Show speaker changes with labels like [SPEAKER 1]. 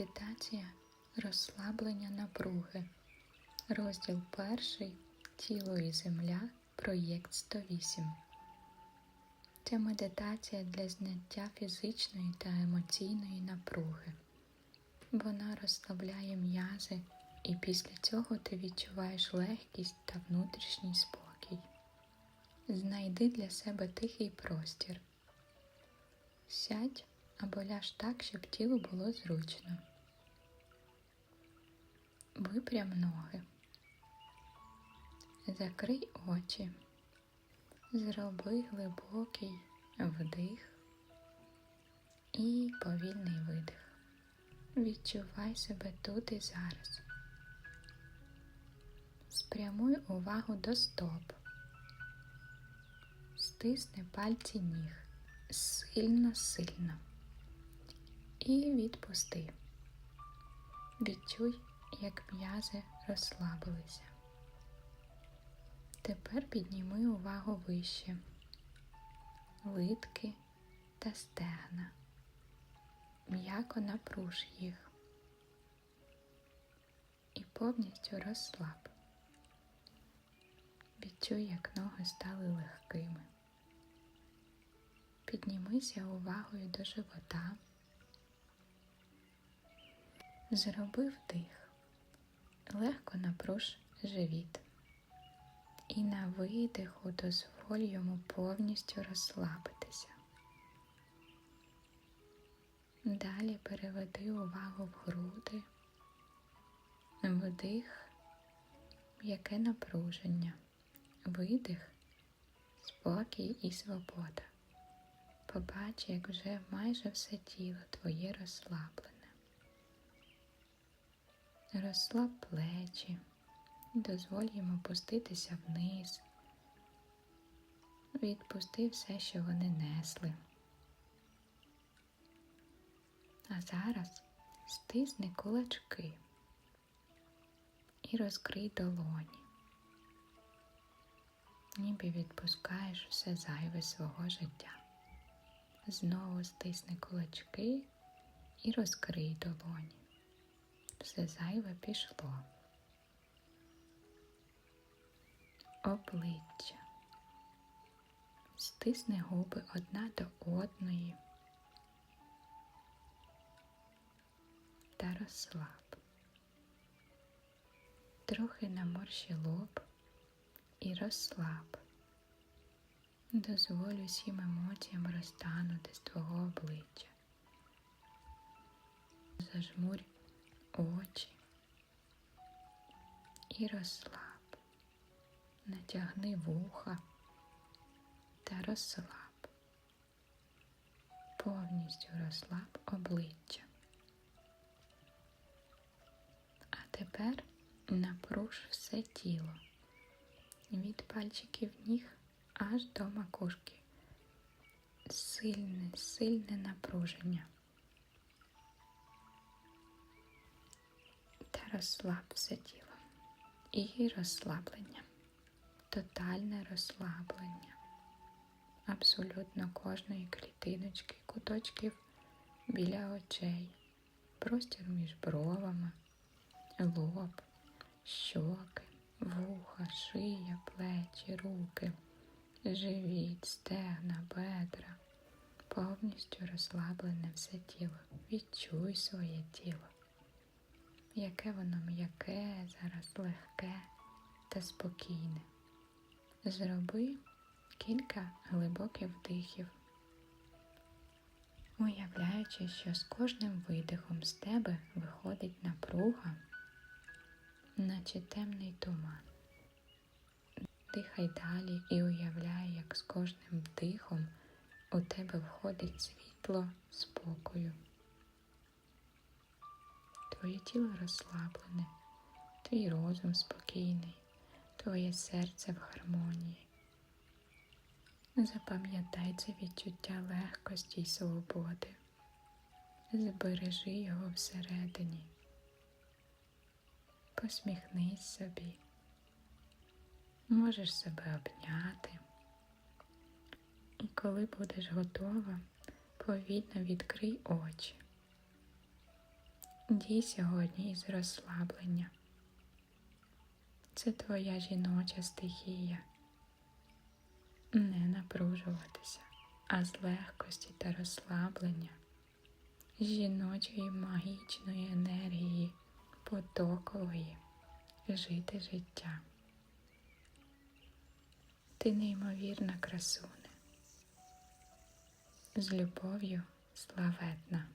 [SPEAKER 1] Медитація розслаблення напруги. Розділ перший Тіло і земля. Проєкт 108. Це медитація для зняття фізичної та емоційної напруги. Вона розслабляє м'язи, і після цього ти відчуваєш легкість та внутрішній спокій. Знайди для себе тихий простір. Сядь або ляж так, щоб тілу було зручно. Випрям ноги. Закрий очі. Зроби глибокий вдих і повільний видих. Відчувай себе тут і зараз. Спрямуй увагу до стоп. Стисни пальці ніг сильно-сильно і відпусти. Відчуй, як м'язи розслабилися. Тепер підніми увагу вище, литки та стегна. М'яко напруж їх і повністю розслаб. Відчуй, як ноги стали легкими. Піднімися увагою до живота. Зроби вдих, легко напруж живіт. І на видиху дозволь йому повністю розслабитися. Далі переведи увагу в груди, вдих, м'яке напруження, видих, спокій і свобода. Побач, як вже майже все тіло твоє розслаблене. Розслаб плечі, дозволь їм опуститися вниз. Відпусти все, що вони несли. А зараз стисни кулачки і розкрий долоні, ніби відпускаєш все зайве свого життя. Знову стисни кулачки і розкрий долоні. Все зайве пішло. Обличчя. Стисни губи одна до одної та розслаб. Трохи наморщи лоб і розслаб. Дозволь усім емоціям розтанути з твого обличчя. Зажмурь очі і розслаб. Натягни вуха та розслаб. Повністю розслаб обличчя. А тепер напруж все тіло від пальчиків ніг аж до макушки. Сильне, сильне напруження. Розслаб все тіло. І розслаблення. Тотальне розслаблення. Абсолютно кожної клітиночки, куточків біля очей, простір між бровами, лоб, щоки, вуха, шия, плечі, руки живіт, стегна, бедра, повністю розслаблене все тіло. Відчуй своє тіло, яке воно м'яке, зараз легке та спокійне. Зроби кілька глибоких вдихів, уявляючи, що з кожним видихом з тебе виходить напруга, наче темний туман. Дихай далі і уявляй, як з кожним вдихом у тебе входить світло спокою. Твоє тіло розслаблене, твій розум спокійний, твоє серце в гармонії. Запам'ятай це відчуття легкості й свободи. Збережи його всередині. Посміхнись собі. Можеш себе обняти. І коли будеш готова, повільно відкрий очі. Дій сьогодні із розслаблення. Це твоя жіноча стихія. Не напружуватися, а з легкості та розслаблення, жіночої магічної енергії, потокової жити життя. Ти неймовірна красуне. З любов'ю славетна.